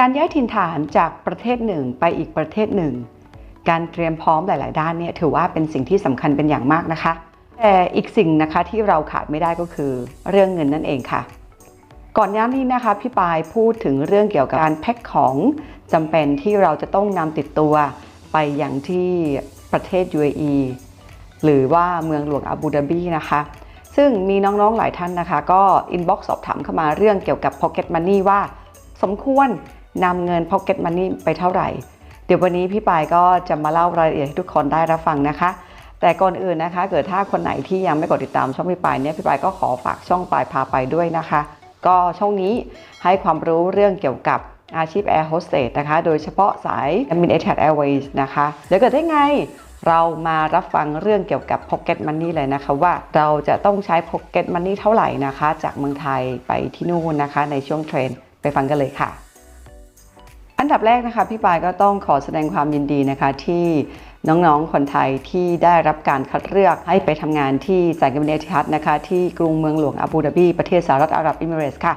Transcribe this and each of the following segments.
การย้ายถิ่นฐานจากประเทศหนึ่งไปอีกประเทศหนึ่ง การเตรียมพร้อมหลาย ๆ ด้านเนี่ยถือว่าเป็นสิ่งที่สำคัญเป็นอย่างมากนะคะ แต่อีกสิ่งนะคะที่เราขาดไม่ได้ก็คือเรื่องเงินนั่นเองค่ะ ก่อนหน้านี้นะคะพี่ปายพูดถึงเรื่องเกี่ยวกับการแพ็คของจำเป็นที่เราจะต้องนำติดตัว ไปอย่างที่ประเทศ UAE หรือว่าเมืองหลวงอาบูดาบีนะคะซึ่งมีน้องๆหลายท่านนะคะ ก็อินบ็อกซ์สอบถามเข้ามาเรื่องเกี่ยวกับ Pocket Money ว่า สมควร นำเงิน Pocket Money ไปเท่าไหร่ เดี๋ยววันนี้พี่ปายก็จะมาเล่ารายละเอียดให้ทุกคนได้รับฟังนะคะ แต่ก่อนอื่นนะคะ เกิดถ้าคนไหนที่ยังไม่กดติดตามช่องพี่ปายเนี่ยพี่ปายก็ขอฝากช่องปายพาไปด้วยนะคะ ก็ช่องนี้ให้ความรู้เรื่องเกี่ยวกับอาชีพแอร์โฮสเตสนะคะ โดยเฉพาะสายบินเอ a d Airways นะคะ เดี๋ยวเกิดได้ไง เรามารับฟังเรื่องเกี่ยวกับ Pocket Money เลยนะคะ ว่าเราจะต้องใช้ Pocket Money เท่าไหร่นะคะ จากเมืองไทยไปที่นู่นนะคะ ในช่วงเทรน ไปฟังกันเลยค่ะ อันดับแรกนะคะพี่ปายก็ต้องขอแสดงความยินดีนะคะที่น้องๆ คนไทยที่ได้รับการคัดเลือกให้ไปทำงานที่สายการบินเอทิฮัดนะคะที่กรุงเมืองหลวงอาบูดาบีประเทศสหรัฐอาหรับเอมิเรตส์ค่ะ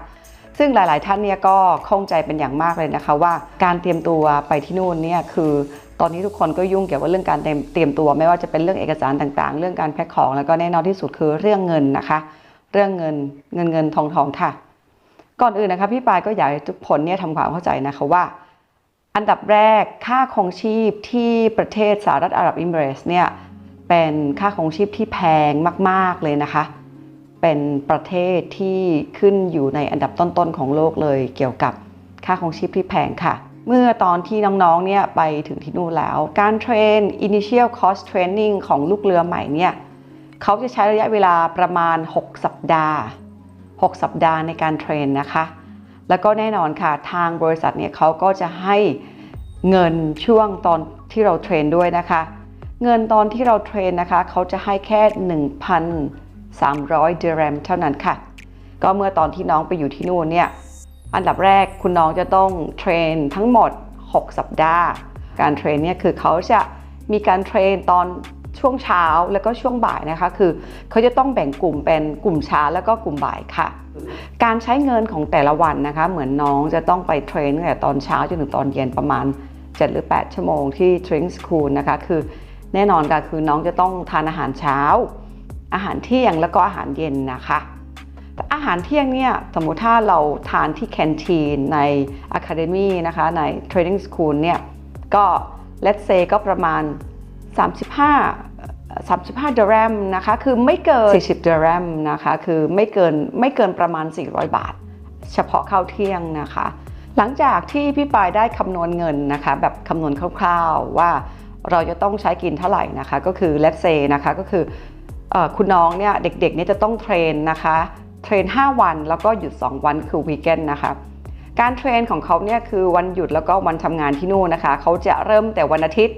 ซึ่งหลายๆ ท่านเนี่ยก็ข้องใจเป็นอย่างมากเลยนะคะว่าการเตรียมตัวไปที่นู่นเนี่ยคือตอนนี้ทุกคนก็ยุ่งเกี่ยวกับเรื่องการเตรียมเตรียมตัว ไม่ว่าจะเป็นเรื่องเอกสารต่างๆ เรื่องการแพ็คของแล้วก็แน่นอนที่สุดคือเรื่องเงินนะคะ เรื่องเงินเงินเงินทองทองค่ะ ก่อนอื่นนะคะพี่ปายก็อยากให้ทุกคนเนี่ยทำความเข้าใจนะคะว่า อันดับแรกค่าครองชีพที่ประเทศสหรัฐอาหรับเอมิเรสเนี่ยเป็นค่าครองชีพที่แพงมาก ๆเลยนะคะ เป็นประเทศที่ขึ้นอยู่ในอันดับต้นๆของโลกเลยเกี่ยวกับค่าครองชีพที่แพงค่ะ เมื่อตอนที่น้องๆเนี่ยไปถึงที่นู่นแล้ว การเทรน initial cost training ของลูกเรือใหม่เนี่ยเขาจะใช้ระยะเวลาประมาณ 6 สัปดาห์ 6 สัปดาห์ในการเทรนนะคะ แล้วก็แน่นอนค่ะทางบริษัทเนี่ยเขาก็จะให้เงินช่วงตอนที่เราเทรนด้วยนะคะ เงินตอนที่เราเทรนนะคะเขาจะให้แค่ 1,300ดิเรมเท่านั้นค่ะ ก็เมื่อตอนที่น้องไปอยู่ที่นู่นเนี่ยอันดับแรกคุณน้องจะต้องเทรนทั้งหมด 6 สัปดาห์ การเทรนเนี่ยคือเขาจะมีการเทรนตอน ช่วงเช้าแล้วก็ช่วงบ่ายนะคะ คือเขาจะต้องแบ่งกลุ่มเป็นกลุ่มเช้าแล้วก็กลุ่มบ่ายค่ะ การใช้เงินของแต่ละวันนะคะ เหมือนน้องจะต้องไปเทรนตั้งแต่ตอนเช้าจนถึงตอนเย็นประมาณ 7 หรือ 8 ชั่วโมงที่ Training School นะคะ คือแน่นอนค่ะคือน้องจะต้องทานอาหารเช้า อาหารเที่ยงแล้วก็อาหารเย็นนะคะแต่อาหารเที่ยงเนี่ยสมมุติถ้าเราทานที่แคนทีนใน Academy นะคะใน Training School เนี่ยก็ let's say ก็ประมาณ 35 35ดอลลาร์นะคะคือไม่เกิน 40ดอลลาร์นะคะคือไม่เกินไม่เกินประมาณ 400 บาท เฉพาะข้าวเที่ยงนะคะ หลังจากที่พี่ปายได้คำนวณเงินนะคะแบบคำนวณคร่าวๆว่าเราจะต้องใช้กินเท่าไหร่นะคะก็คือ let's say นะคะก็คืออคุณน้องเนี่ยเด็กๆเนี่ยจะต้องเทรนนะคะเทรน 5 วันแล้วก็หยุด 2 วันคือวีคเอนนะคะการเทรนของเขาเนี่ยคือวันหยุดแล้วก็วันทำงานที่นู่นนะคะเขาจะเริ่มแต่วันอาทิตย์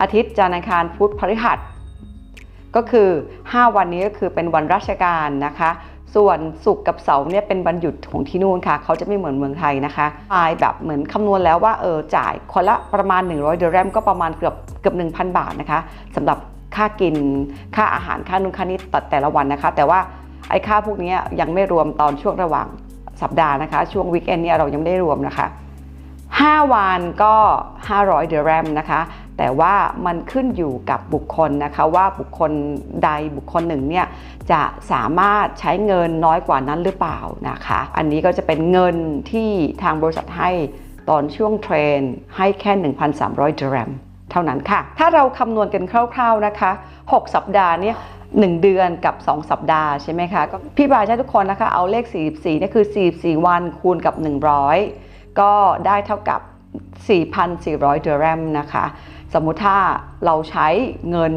อาทิตย์จันทร์อังคารพุธพฤหัส ก็คือ 5 วันนี้ก็คือเป็นวันราชการนะคะ ส่วนศุกร์กับเสาร์เนี่ยเป็นวันหยุดของที่นู่นค่ะ เขาจะไม่เหมือนเมืองไทยนะคะปลายแบบเหมือนคำนวณแล้วว่าเออจ่ายคนละประมาณ 100เดอลลาร์ก็ประมาณเกือบเกือบ1,000 บาทนะคะสำหรับค่ากินค่าอาหารค่านุ่งค่านี้ตัดแต่ละวันนะคะ แต่ว่าไอ้ค่าพวกนี้ยังไม่รวมตอนช่วงระหว่างสัปดาห์นะคะ ช่วงวีคเอนเนี่ยเรายังไม่ได้รวมนะคะ 5 วันก็ 500 เดอร์แรมนะคะ แต่ว่ามันขึ้นอยู่กับบุคคลนะคะว่าบุคคลใดบุคคลหนึ่งเนี่ยจะสามารถใช้เงินน้อยกว่านั้นหรือเปล่านะคะ อันนี้ก็จะเป็นเงินที่ทางบริษัทให้ตอนช่วงเทรนให้แค่ 1,300ดอร์แรมเท่านั้นค่ะ ถ้าเราคำนวณกันคร่าวๆนะคะ 6 สัปดาห์เนี่ย1 เดือนกับ 2 สัปดาห์ใช่ไหมคะก็พี่บายใช้ทุกคนนะคะ เอาเลข 44นี่คือ 44 วันคูณกับ 100 ก็ได้เท่ากับ 4,400เดอร์แรมนะคะ สมมุติถ้าเราใช้เงิน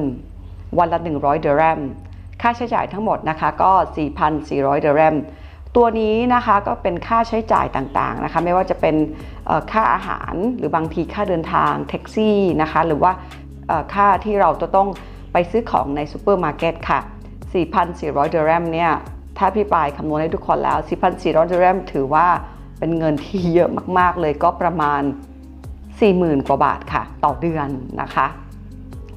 วันละ 100 เดอร์แรม ค่าใช้จ่ายทั้งหมดนะคะก็ 4,400 เดอร์แรม ตัวนี้นะคะก็เป็นค่าใช้จ่ายต่างๆนะคะ ไม่ว่าจะเป็นค่าอาหารหรือบางทีค่าเดินทางแท็กซี่นะคะ หรือว่าค่าที่เราจะต้องไปซื้อของในซูเปอร์มาร์เก็ตค่ะ 4,400 เดอร์แรมเนี่ย ถ้าพี่ปายคำนวณให้ทุกคนแล้ว 4,400 เดอร์แรมถือว่าเป็นเงินที่เยอะมากๆเลยก็ประมาณ 40,000 กว่าบาทค่ะ ต่อเดือนนะคะ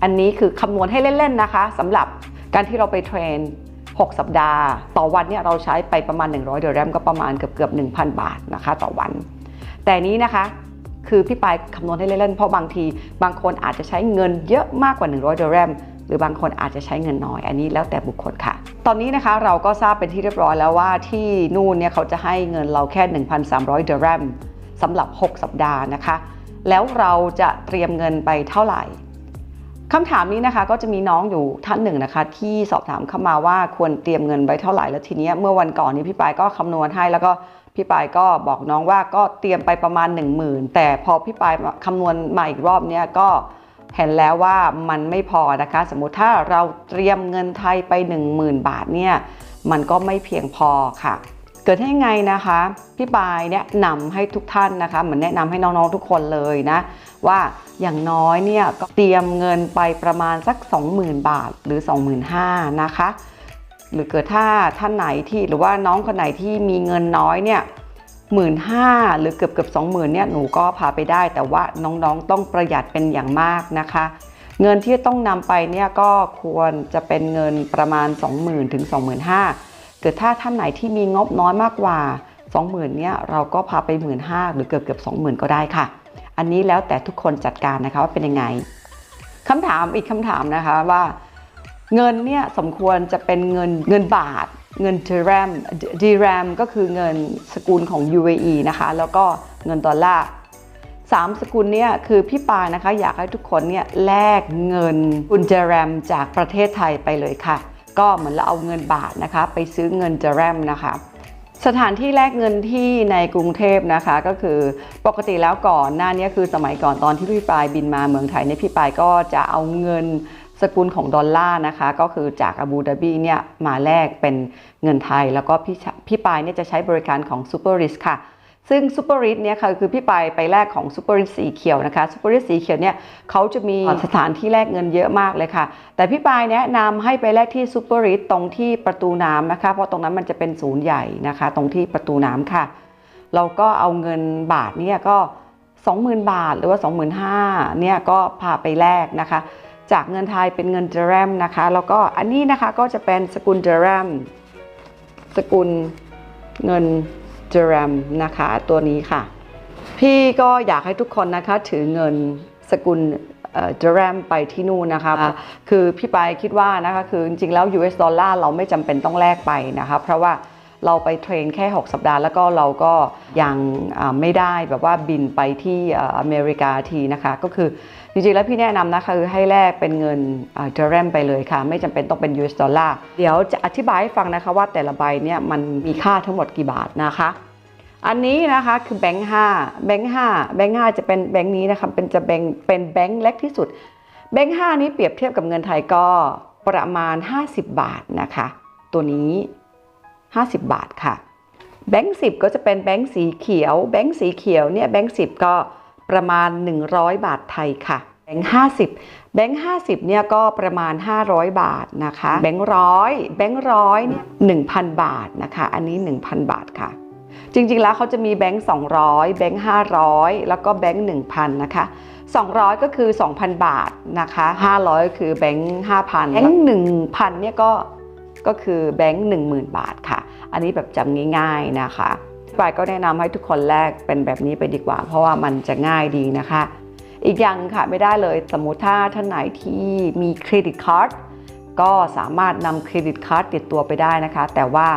อันนี้คือคำนวณให้เล่นๆนะคะสำหรับการที่เราไปเทรน 6 สัปดาห์ ต่อวันเนี่ยเราใช้ไปประมาณ 100เดอร์แรมก็ประมาณเกือบเกือบ1,000 บาทนะคะ ต่อวัน แต่นี้นะคะคือพี่ปายคำนวณให้เล่นๆเพราะบางที บางคนอาจจะใช้เงินเยอะมากกว่า 100เดอลลาร์หรือบางคนอาจจะใช้เงินน้อย อันนี้แล้วแต่บุคคลค่ะ ตอนนี้นะคะเราก็ทราบเป็นที่เรียบร้อยแล้วว่าที่นู่นเนี่ยเขาจะให้เงินเราแค่ 1,300 เดอลลาร์สำหรับ 6 สัปดาห์นะคะ แล้วเราจะเตรียมเงินไปเท่าไหร่คำถามนี้นะคะก็จะมีน้องอยู่ท่านหนึ่งนะคะ ที่สอบถามเข้ามาว่าควรเตรียมเงินไว้เท่าไหร่แล้วทีนี้เมื่อวันก่อนนี้พี่ปายก็คำนวณให้แล้วก็พี่ปายก็บอกน้องว่าก็เตรียมไปประมาณ 1 0,000 แต่พอพี่ปายคำนวณมาอีกรอบเนี้ยก็เห็นแล้วว่ามันไม่พอนะคะ สมมุติถ้าเราเตรียมเงินไทยไป 10,000 บาทเนี่ยมันก็ไม่เพียงพอค่ะ เกิดให้ไงนะคะพี่ปายแนะนำให้ทุกท่านนะคะเหมือนแนะนำให้น้องๆทุกคนเลยนะ ว่าอย่างน้อยเนี่ยก็เตรียมเงินไปประมาณสัก 20,000 บาทหรือ 25,000นะคะ หรือเกิดถ้าท่านไหนที่หรือว่าน้องคนไหนที่มีเงินน้อยเนี่ยหมื่นห้าหรือเกือบเกือบสองหมื่นเนี่ยหนูก็พาไปได้ แต่ว่าน้องๆต้องประหยัดเป็นอย่างมากนะคะ เงินที่ต้องนำไปเนี่ยก็ควรจะเป็นเงินประมาณ 20,000ถึง25,000 เกิดถ้าท่านไหนที่มีงบน้อยมากกว่า 20,000เนี่ยเราก็พาไป 15,000หรือเกือบเกือบ20,000ก็ได้ค่ะ อันนี้แล้วแต่ทุกคนจัดการนะคะว่าเป็นยังไงคำถามอีกคำถามนะคะว่า เงินเนี่ยสมควรจะเป็นเงินเงินบาท เงิน dirham dirham ก็คือเงินสกุลของ UAE นะคะแล้วก็เงินดอลลาร์สามสกุลเนี่ยคือพี่ปายนะคะอยากให้ทุกคนเนี่ยแลกเงินกุนเจแรมจากประเทศไทยไปเลยค่ะ ก็เหมือนเราเอาเงินบาทนะคะ ไปซื้อเงินจแรมนะคะสถานที่แลกเงินที่ในกรุงเทพนะคะก็คือปกติแล้วก่อนหน้านี้คือสมัยก่อนตอนที่พี่ปายบินมาเมืองไทยเนี่ยพี่ปายก็จะเอาเงินสกุลของดอลลาร์นะคะ ก็คือจากอาบูดาบีเนี่ยมาแลกเป็นเงินไทย แล้วก็พี่พี่ปายเนี่ยจะใช้บริการของซูเปอร์ริสค่ะ ซึ่งซูเปอร์ริสเนี่ยค่ะคือพี่ปายไปแลกของซูเปอร์ริสสีเขียวนะคะซูเปอร์ริสสีเขียวเนี่ยเขาจะมีสถานที่แลกเงินเยอะมากเลยค่ะ แต่พี่ปายแนะนำให้ไปแลกที่ซูเปอร์ริสตรงที่ประตูน้ำนะคะ เพราะตรงนั้นมันจะเป็นศูนย์ใหญ่นะคะ ตรงที่ประตูน้ำค่ะ เราก็เอาเงินบาทเนี่ยก็ 20,000 บาทหรือว่า 25,000เนี่ยก็พาไปแลกนะคะ จากเงินไทยเป็นเงินเดรมนะคะ แล้วก็อันนี้นะคะก็จะเป็นสกุลเดรมสกุลเงิน เดรมนะคะตัวนี้ค่ะ พี่ก็อยากให้ทุกคนนะคะถือเงินสกุลเดรมไปที่นู่นนะคะ คือพี่ปายคิดว่านะคะ คือจริงๆแล้ว US ดอลลาร์เราไม่จำเป็นต้องแลกไปนะคะ เพราะว่าเราไปเทรนแค่ 6 สัปดาห์ แล้วก็เราก็ยังอ่าไม่ได้แบบว่าบินไปที่เอ่ออเมริกาทีนะคะ ก็คือจริงๆแล้วพี่แนะนำนะคะคือให้แลกเป็นเงินเดรมไปเลยค่ะ ไม่จำเป็นต้องเป็น US ดอลลาร์ เดี๋ยวจะอธิบายให้ฟังนะคะว่าแต่ละใบเนี่ยมันมีค่าทั้งหมดกี่บาทนะคะ อันนี้นะคะคือแบงค์ห้าแบงค์ห้าแบงค์ห้าจะเป็นแบงค์นี้นะคะเป็นจะแบงค์เป็นแบงค์เล็กที่สุด แบงค์ห้านี้เปรียบเทียบกับเงินไทยก็ประมาณ 50 บาทนะคะ ตัวนี้ 50 บาทค่ะ แบงค์สิก็จะเป็นแบงค์สีเขียว แบงค์สีเขียวเนี่ยแบงค์สิก็ประมาณ 100 บาทไทยค่ะ แบงค์ห้าสิบแบงค์ห้าสิบเนี่ยก็ประมาณ 500 บาทนะคะ แบงค์ร้อยแบงค์ร้อยหนึ่งพันบาทนะคะ อันนี้ 1,000 บาทค่ะ จริงๆ แล้วเขาจะมีแบงค์200 แบงค์500 แล้วก็แบงค์1,000 นะคะ 200 ก็คือ 2,000 บาทนะคะ 500ก็คือแบงค์5,000 แบงค์1,000 เนี่ยก็ ก็คือแบงค์10,000 บาทค่ะ อันนี้แบบจำง่ายๆนะคะปายก็แนะนำให้ทุกคนแลกเป็นแบบนี้ไปดีกว่า เพราะว่ามันจะง่ายดีนะคะ อีกอย่างค่ะไม่ได้เลย สมมุติถ้าท่านไหนที่มีเครดิตการ์ดก็สามารถนำเครดิตการ์ดติดตัวไปได้นะคะ แต่ว่า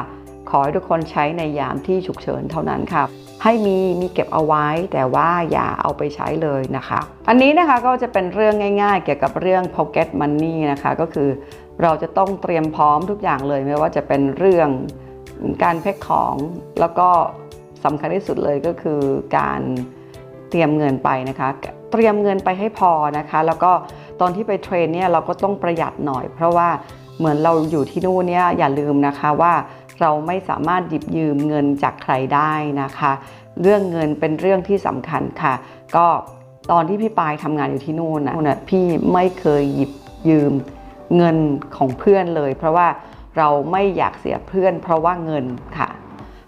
ขอให้ทุกคนใช้ในยามที่ฉุกเฉินเท่านั้นค่ะให้มีมีเก็บเอาไว้แต่ว่าอย่าเอาไปใช้เลยนะคะ อันนี้นะคะก็จะเป็นเรื่องง่ายๆ เกี่ยวกับเรื่อง pocket money นะคะก็คือเราจะต้องเตรียมพร้อมทุกอย่างเลยไม่ว่าจะเป็นเรื่องการแพ็คของ แล้วก็สำคัญที่สุดเลยก็คือการเตรียมเงินไปนะคะ เตรียมเงินไปให้พอนะคะ แล้วก็ตอนที่ไปเทรนเนี่ยเราก็ต้องประหยัดหน่อย เพราะว่าเหมือนเราอยู่ที่นู่นเนี่ยอย่าลืมนะคะว่า เราไม่สามารถหยิบยืมเงินจากใครได้นะคะ เรื่องเงินเป็นเรื่องที่สำคัญค่ะ ก็ตอนที่พี่ปายทำงานอยู่ที่นู่นน่ะพี่ไม่เคยหยิบยืมเงินของเพื่อนเลย เพราะว่าเราไม่อยากเสียเพื่อน เพราะว่าเงินค่ะ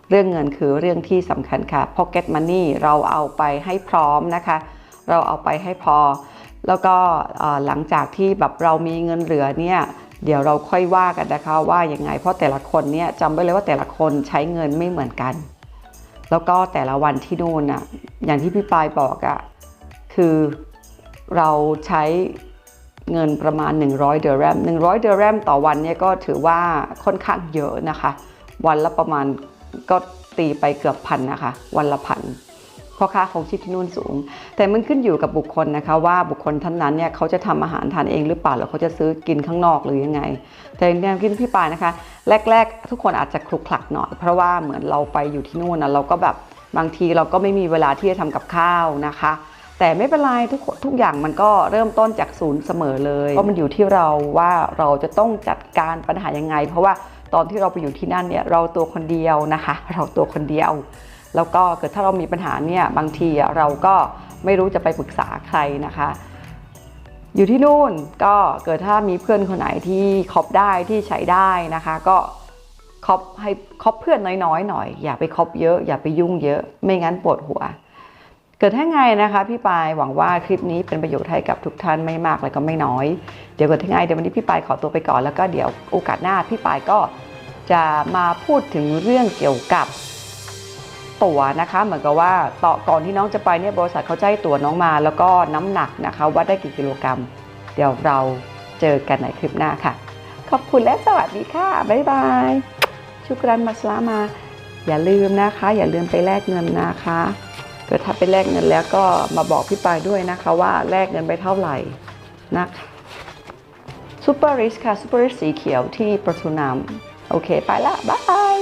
เรื่องเงินคือเรื่องที่สำคัญค่ะ pocket money เราเอาไปให้พร้อมนะคะ เราเอาไปให้พอ แล้วก็หลังจากที่แบบเรามีเงินเหลือเนี่ย เดี๋ยวเราค่อยว่ากันนะคะว่ายังไง เพราะแต่ละคนเนี่ยจำไว้เลยว่าแต่ละคนใช้เงินไม่เหมือนกัน แล้วก็แต่ละวันที่นู่นน่ะอย่างที่พี่ปลายบอกอะ่ะคือเราใช้เงินประมาณ 100 เดอร์แรม 100 เดอร์แรมต่อวันเนี่ยก็ถือว่าค่อนข้างเยอะนะคะ วันละประมาณก็ตีไปเกือบพันนะคะ วันละพัน เพราะค่าของชีพที่นู่นสูง แต่มันขึ้นอยู่กับบุคคลนะคะว่าบุคคลท่านนั้นเนี่ยเขาจะทำอาหารทานเองหรือเปล่าหรือเขาจะซื้อกินข้างนอกหรือยังไง แต่ในแนวคิดพี่ปายนะคะ แรก ๆ ทุกคนอาจจะคลุกคลักหน่อย เพราะว่าเหมือนเราไปอยู่ที่นู่นนะเราก็แบบบางทีเราก็ไม่มีเวลาที่จะทำกับข้าวนะคะ แต่ไม่เป็นไรทุกทุกอย่างมันก็เริ่มต้นจากศูนย์เสมอเลยก็มันอยู่ที่เราว่าเราจะต้องจัดการปัญหายังไง เพราะว่าตอนที่เราไปอยู่ที่นั่นเนี่ยเราตัวคนเดียวนะคะ เราตัวคนเดียว แล้วก็เกิดถ้าเรามีปัญหาเนี่ยบางทีเราก็ไม่รู้จะไปปรึกษาใครนะคะ อยู่ที่นู่นก็เกิดถ้ามีเพื่อนคนไหนที่คบได้ที่ใช้ได้นะคะ ก็คบให้คบเพื่อนน้อยๆหน่อย อย่าไปคบเยอะ อย่าไปยุ่งเยอะไม่งั้นปวดหัว เกิดถ้าไงนะคะพี่ปายหวังว่าคลิปนี้เป็นประโยชน์ให้กับทุกท่านไม่มากเลยก็ไม่น้อย เดี๋ยวเกิดถ้าไงเดี๋ยววันนี้พี่ปายขอตัวไปก่อนแล้วก็เดี๋ยวโอกาสหน้าพี่ปายก็จะมาพูดถึงเรื่องเกี่ยวกับ ตั๋วนะคะ เหมือนกับว่าต่อก่อนที่น้องจะไปเนี่ยบริษัทเขาจะให้ตั๋วน้องมา แล้วก็น้ำหนักนะคะวัดได้กี่กิโลกรัม เดี๋ยวเราเจอกันในคลิปหน้าค่ะ ขอบคุณและสวัสดีค่ะ บ๊ายบายชุกรันมาสลามา อย่าลืมนะคะ อย่าลืมไปแลกเงินนะคะเกิดถ้าไปแลกเงินแล้วก็มาบอกพี่ปายด้วยนะคะว่าแลกเงินไปเท่าไหร่นะคะซูเปอร์ริสค่ะซูเปอร์ริสสีเขียวที่ประตูน้ำโอเค ไปละบาย